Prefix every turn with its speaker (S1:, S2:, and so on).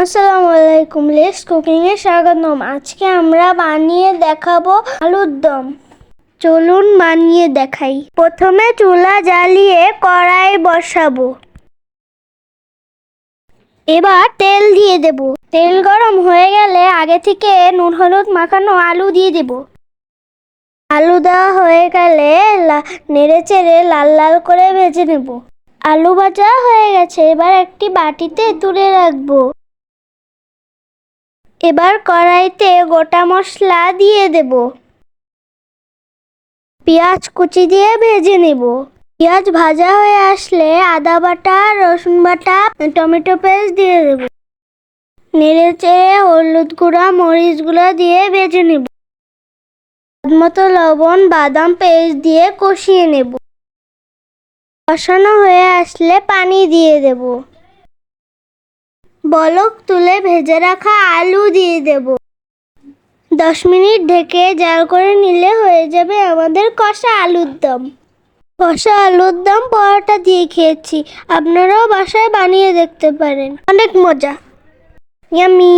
S1: আসসালামু আলাইকুম less cooking এ স্বাগতম। আজকে আমরা বানিয়ে দেখাবো আলুর দম। চলুন বানিয়ে দেখাই। প্রথমে চুলা জ্বালিয়ে কড়াই বসাবো। এবার তেল দিয়ে দেব। তেল গরম হয়ে গেলে আগে থেকে নুন, হলুদ মাখানো আলু দিয়ে দেব। আলু দেওয়া হয়ে গেলে নেড়ে চেড়ে লাল লাল করে ভেজে নেব। আলু ভাজা হয়ে গেছে। এবার একটি বাটিতে তুলে রাখব। এবার কড়াইতে গোটা মশলা দিয়ে দেব। পেঁয়াজ কুচি দিয়ে ভেজে নেব। পেঁয়াজ ভাজা হয়ে আসলে আদা বাটা, রসুন বাটা, টমেটো পেস্ট দিয়ে দেব। নেড়ে চেড়ে হলুদ গুঁড়া, মরিচ দিয়ে ভেজে নেব। মতো লবণ, বাদাম পেস্ট দিয়ে কষিয়ে নেব। কষানো হয়ে আসলে পানি দিয়ে দেব। বলক তুলে ভেজে রাখা আলু দিয়ে দেব। দশ মিনিট ঢেকে জাল করে নিলে হয়ে যাবে আমাদের কষা আলুর দম। কষা আলুর দম পরোটা দিয়ে খেয়েছি। আপনারাও বাসায় বানিয়ে দেখতে পারেন। অনেক মজা। ইয়ামি।